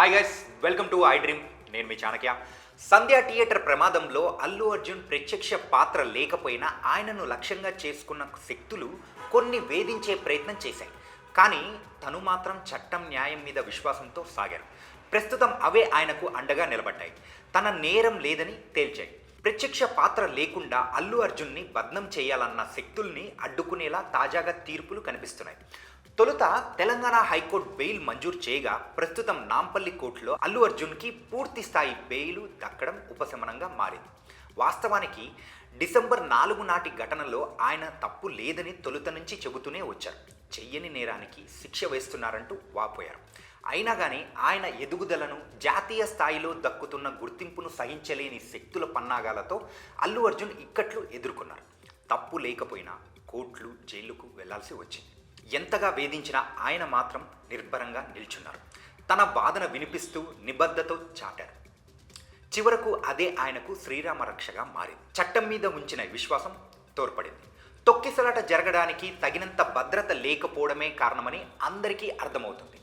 Hi guys welcome to I dream నేను మీ చాణక్య. సంధ్య theatre ప్రమాదంలో అల్లు అర్జున్ ప్రత్యక్ష పాత్ర లేకపోయినా ఆయనను లక్ష్యంగా చేసుకున్న శక్తులు కొన్ని వేధించే ప్రయత్నం చేశాయి. కానీ తను మాత్రం చట్టం న్యాయం మీద విశ్వాసంతో సాగారు. ప్రస్తుతం అవే ఆయనకు అండగా నిలబడ్డాయి. తన నేరం లేదని తేల్చాయి. ప్రత్యక్ష పాత్ర లేకుండా అల్లు అర్జున్ని బద్నం చేయాలన్న శక్తుల్ని అడ్డుకునేలా తాజాగా తీర్పులు కనిపిస్తున్నాయి. తొలుత తెలంగాణ హైకోర్టు బెయిల్ మంజూరు చేయగా ప్రస్తుతం నాంపల్లి కోర్టులో అల్లు అర్జున్కి పూర్తి స్థాయి బెయిలు దక్కడం ఉపశమనంగా మారింది. వాస్తవానికి డిసెంబర్ నాలుగు నాటి ఘటనలో ఆయన తప్పు లేదని తొలుత నుంచి చెబుతూనే వచ్చారు. చెయ్యని నేరానికి శిక్ష వేస్తున్నారంటూ వాపోయారు. అయినా కానీ ఆయన ఎదుగుదలను జాతీయ స్థాయిలో దక్కుతున్న గుర్తింపును సహించలేని శక్తుల పన్నాగాలతో అల్లు అర్జున్ ఇక్కట్లు ఎదుర్కొన్నారు. తప్పు లేకపోయినా కోర్టులు జైలుకు వెళ్ళాల్సి వచ్చింది. ఎంతగా వేధించినా ఆయన మాత్రం నిర్భరంగా నిల్చున్నారు. తన వాదన వినిపిస్తూ నిబద్ధతో చాటారు. చివరకు అదే ఆయనకు శ్రీరామ రక్షగా మారింది. చట్టం మీద ఉంచిన విశ్వాసం తోడ్పడింది. తొక్కిసలాట జరగడానికి తగినంత భద్రత లేకపోవడమే కారణమని అందరికీ అర్థమవుతుంది.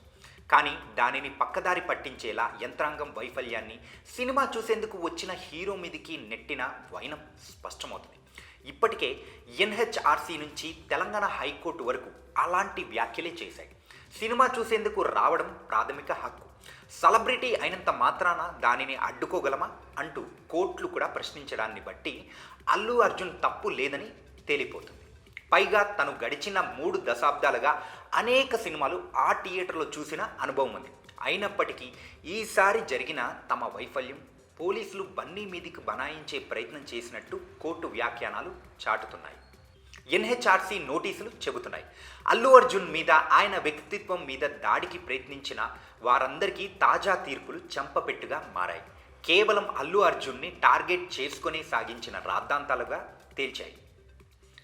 కానీ దానిని పక్కదారి పట్టించేలా యంత్రాంగం వైఫల్యాన్ని సినిమా చూసేందుకు వచ్చిన హీరో మీదికి నెట్టిన వైనం స్పష్టమవుతుంది. ఇప్పటికే ఎన్హెచ్ఆర్సీ నుంచి తెలంగాణ హైకోర్టు వరకు అలాంటి వ్యాఖ్యలే చేశాయి. సినిమా చూసేందుకు రావడం ప్రాథమిక హక్కు. సెలబ్రిటీ అయినంత మాత్రాన దానిని అడ్డుకోగలమా అంటూ కోర్టులు కూడా ప్రశ్నించడాన్ని బట్టి అల్లు అర్జున్ తప్పు లేదని తేలిపోతుంది. పైగా తను గడిచిన మూడు దశాబ్దాలుగా అనేక సినిమాలు ఆ థియేటర్లో చూసిన అనుభవం ఉంది. అయినప్పటికీ ఈసారి జరిగిన తమ వైఫల్యం పోలీసులు బన్నీ మీదికి బనాయించే ప్రయత్నం చేసినట్టు కోర్టు వ్యాఖ్యానాలు చాటుతున్నాయి. ఎన్హెచ్ఆర్సీ నోటీసులు చెబుతున్నాయి. అల్లు అర్జున్ మీద ఆయన వ్యక్తిత్వం మీద దాడికి ప్రయత్నించిన వారందరికీ తాజా తీర్పులు చెంపపెట్టుగా మారాయి. కేవలం అల్లు అర్జున్ని టార్గెట్ చేసుకునే సాగించిన రాద్ధాంతాలుగా తేల్చాయి.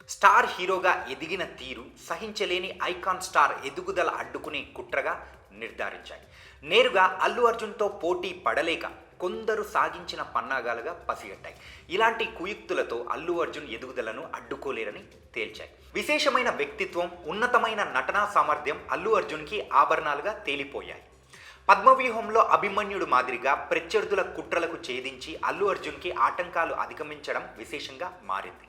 స్టార్ హీరోగా ఎదిగిన తీరు సహించలేని ఐకాన్ స్టార్ ఎదుగుదల అడ్డుకునే కుట్రగా నిర్ధారించాయి. నేరుగా అల్లు అర్జున్తో పోటీ పడలేక కొందరు సాగించిన పన్నాగాలుగా పసిగట్టాయి. ఇలాంటి కుయుక్తులతో అల్లు అర్జున్ ఎదుగుదలను అడ్డుకోలేరని తేల్చాయి. విశేషమైన వ్యక్తిత్వం ఉన్నతమైన నటనా సామర్థ్యం అల్లు అర్జున్కి ఆభరణాలుగా తేలిపోయాయి. పద్మవ్యూహంలో అభిమన్యుడు మాదిరిగా ప్రత్యర్థుల కుట్రలకు ఛేదించి అల్లు అర్జున్కి ఆటంకాలు అధిగమించడం విశేషంగా మారింది.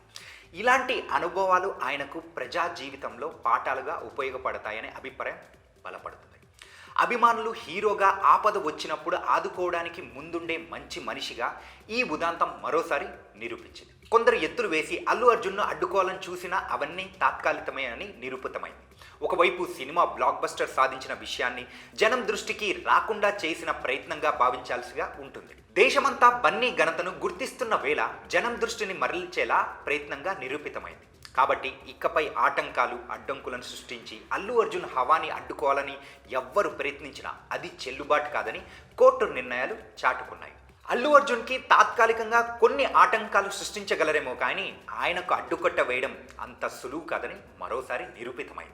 ఇలాంటి అనుభవాలు ఆయనకు ప్రజా జీవితంలో పాఠాలుగా ఉపయోగపడతాయనే అభిప్రాయం బలపడుతుంది. అభిమానులు హీరోగా ఆపద వచ్చినప్పుడు ఆదుకోవడానికి ముందుండే మంచి మనిషిగా ఈ ఉదాంతం మరోసారి నిరూపించింది. కొందరు ఎత్తులు వేసి అల్లు అర్జున్ను అడ్డుకోవాలని చూసినా అవన్నీ తాత్కాలికమే అని నిరూపితమైంది. ఒకవైపు సినిమా బ్లాక్ బస్టర్ సాధించిన విషయాన్ని జనం దృష్టికి రాకుండా చేసిన ప్రయత్నంగా భావించాల్సిగా ఉంటుంది. దేశమంతా బన్నీ ఘనతను గుర్తిస్తున్న వేళ జనం దృష్టిని మరల్చేలా ప్రయత్నంగా నిరూపితమైంది. కాబట్టి ఇకపై ఆటంకాలు అడ్డంకులను సృష్టించి అల్లు అర్జున్ హవాని అడ్డుకోవాలని ఎవ్వరు ప్రయత్నించినా అది చెల్లుబాటు కాదని కోర్టు నిర్ణయాలు చాటుకున్నాయి. అల్లు అర్జున్కి తాత్కాలికంగా కొన్ని ఆటంకాలు సృష్టించగలరేమో కానీ ఆయనకు అడ్డుకట్ట వేయడం అంత సులువు కాదని మరోసారి నిరూపితమైంది.